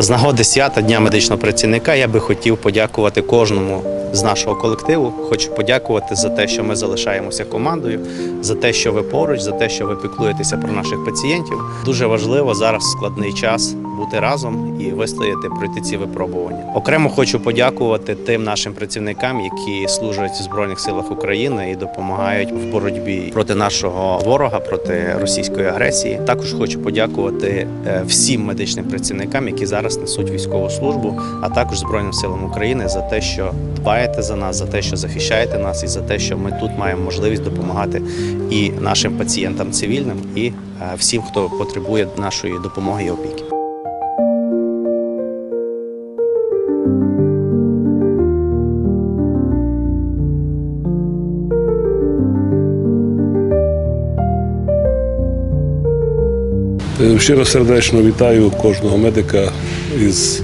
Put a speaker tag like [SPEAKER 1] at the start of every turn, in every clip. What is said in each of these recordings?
[SPEAKER 1] З нагоди свята Дня медичного працівника я би хотів подякувати кожному з нашого колективу. Хочу подякувати за те, що ми залишаємося командою, за те, що ви поруч, за те, що ви піклуєтеся про наших пацієнтів. Дуже важливо зараз складний час бути разом і вистояти, пройти ці випробування. Окремо хочу подякувати тим нашим працівникам, які служать в збройних силах України і допомагають в боротьбі проти нашого ворога, проти російської агресії. Також хочу подякувати е, всім медичним працівникам, які зараз несуть військову службу, а також Збройним силам України за те, що дбаєте за нас, за те, що захищаєте нас, і за те, що ми тут маємо можливість допомагати і нашим пацієнтам цивільним, і е, всім, хто потребує нашої допомоги і опіки.
[SPEAKER 2] Щиро сердечно вітаю кожного медика із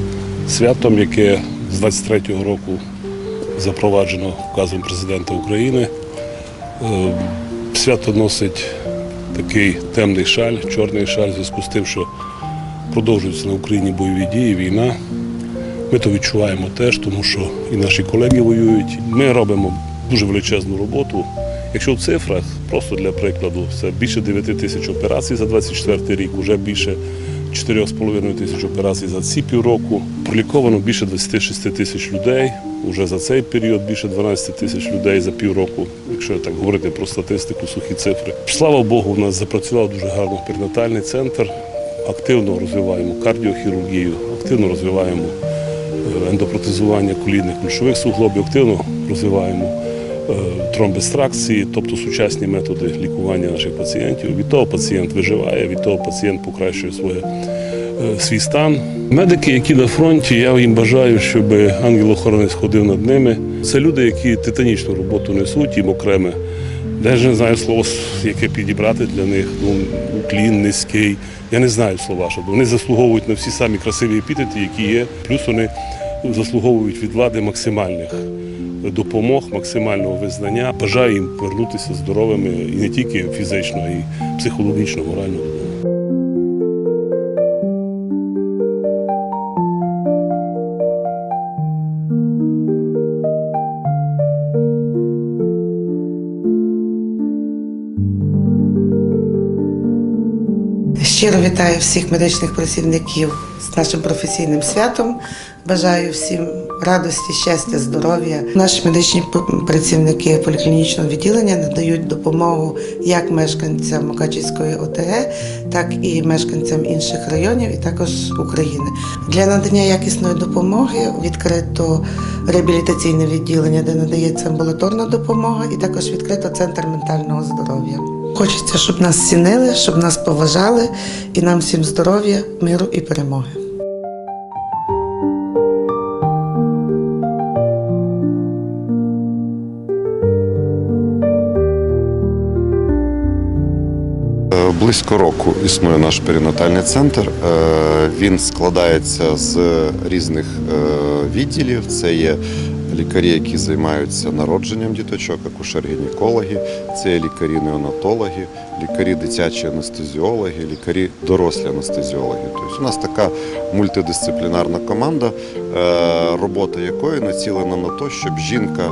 [SPEAKER 2] святом, яке з 23-го року запроваджено вказом президента України. Е, Свято носить такий темний шаль, чорний шаль, в зв'язку з тим, що продовжуються на Україні бойові дії, війна. Ми то відчуваємо теж, тому що і наші колеги воюють. Ми робимо дуже величезну роботу. Якщо в цифрах, просто для прикладу, це більше 9 тисяч операцій за 24 рік, вже більше 4,5 тисяч операцій за ці півроку. Проліковано більше 26 тисяч людей. Уже за цей період більше 12 тисяч людей за півроку, якщо так говорити про статистику, сухі цифри. Слава Богу, у нас запрацював дуже гарно перинатальний центр. Активно розвиваємо кардіохірургію, активно розвиваємо е, ендопротезування колінних ключових суглобів, активно розвиваємо тромбестракції, тобто сучасні методи лікування наших пацієнтів. Від того пацієнт виживає, від того пацієнт покращує своє, е, свій стан. Медики, які на фронті, я їм бажаю, щоб ангел-охоронець ходив над ними. Це люди, які титанічну роботу несуть, їм окреме. Навіть не знаю слово, яке підібрати для них. Ну, уклін, низький. Я не знаю слова, щоб вони заслуговують на всі самі красиві епітети, які є. Плюс вони заслуговують від влади максимальних допомог, максимального визнання. Бажаю їм повернутися здоровими і не тільки фізично, а й психологічно, морально.
[SPEAKER 3] Щиро вітаю всіх медичних працівників з нашим професійним святом. Бажаю всім радості, щастя, здоров'я. Наші медичні працівники поліклінічного відділення надають допомогу як мешканцям Мукачівської ОТГ, так і мешканцям інших районів, і також України. Для надання якісної допомоги відкрито реабілітаційне відділення, де надається амбулаторна допомога, і також відкрито центр ментального здоров'я. Хочеться, щоб нас цінили, щоб нас поважали, і нам всім здоров'я, миру і перемоги.
[SPEAKER 4] Близько року існує наш перинатальний центр. Е, Він складається з різних е, відділів. Це є лікарі, які займаються народженням діточок, акушер-гінекологи, це є лікарі-неонатологи, лікарі дитячі анестезіологи, лікарі дорослі анестезіологи. Тобто у нас така мультидисциплінарна команда, е, робота якої націлена на те, щоб жінка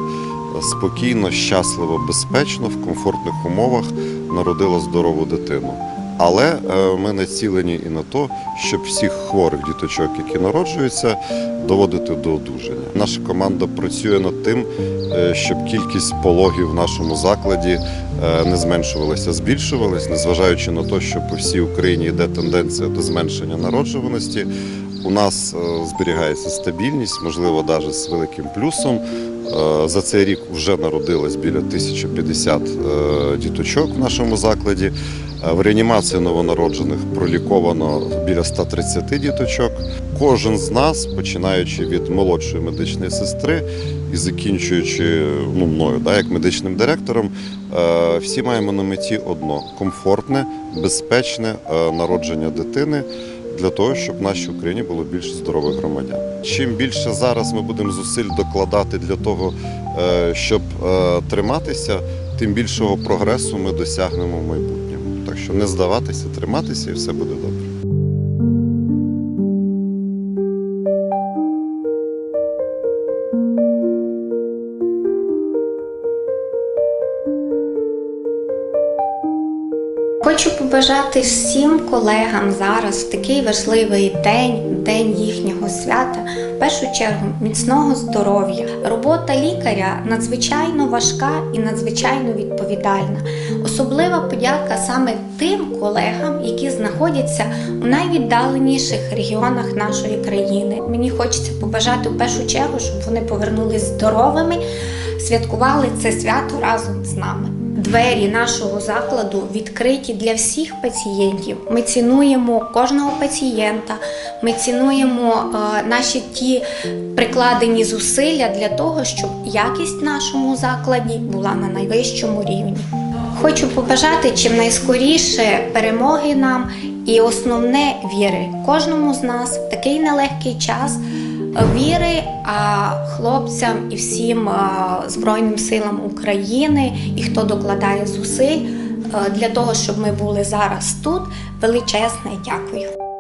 [SPEAKER 4] спокійно, щасливо, безпечно в комфортних умовах народила здорову дитину. Але е, ми націлені і на те, щоб всіх хворих діточок, які народжуються, доводити до одужання. Наша команда працює над тим, е, щоб кількість пологів в нашому закладі е, не зменшувалася, а збільшувалась, незважаючи на те, що по всій Україні йде тенденція до зменшення народжуваності. У нас зберігається стабільність, можливо, навіть з великим плюсом. Е, За цей рік вже народилось біля 1050 е, діточок в нашому закладі. Е, В реанімації новонароджених проліковано біля 130 діточок. Кожен з нас, починаючи від молодшої медичної сестри і закінчуючи ну, мною, да, як медичним директором, всі маємо на меті одно комфортне, безпечне народження дитини для того, щоб в нашій Україні було більше здорових громадян. Чим більше зараз ми будемо зусиль докладати для того, е, щоб е, триматися, тим більшого прогресу ми досягнемо в майбутньому. Так що не здаватися, триматися і все буде добре.
[SPEAKER 5] Хочу побажати всім колегам зараз в такий важливий день, день їхнього свята. В першу чергу міцного здоров'я. Робота лікаря надзвичайно важка і надзвичайно відповідальна. Особлива подяка саме тим колегам, які знаходяться у найвіддаленіших регіонах нашої країни. Мені хочеться побажати в першу чергу, щоб вони повернулись здоровими, святкували це свято разом з нами. Двері нашого закладу відкриті для всіх пацієнтів. Ми цінуємо кожного пацієнта, ми цінуємо е, наші ті прикладені зусилля для того, щоб якість нашому закладі була на найвищому рівні. Хочу побажати чим найскоріше перемоги нам і основне віри кожному з нас в такий нелегкий час. Віри а хлопцям і всім Збройним силам України і хто докладає зусиль е, для того, щоб ми були зараз тут. Величезне дякую.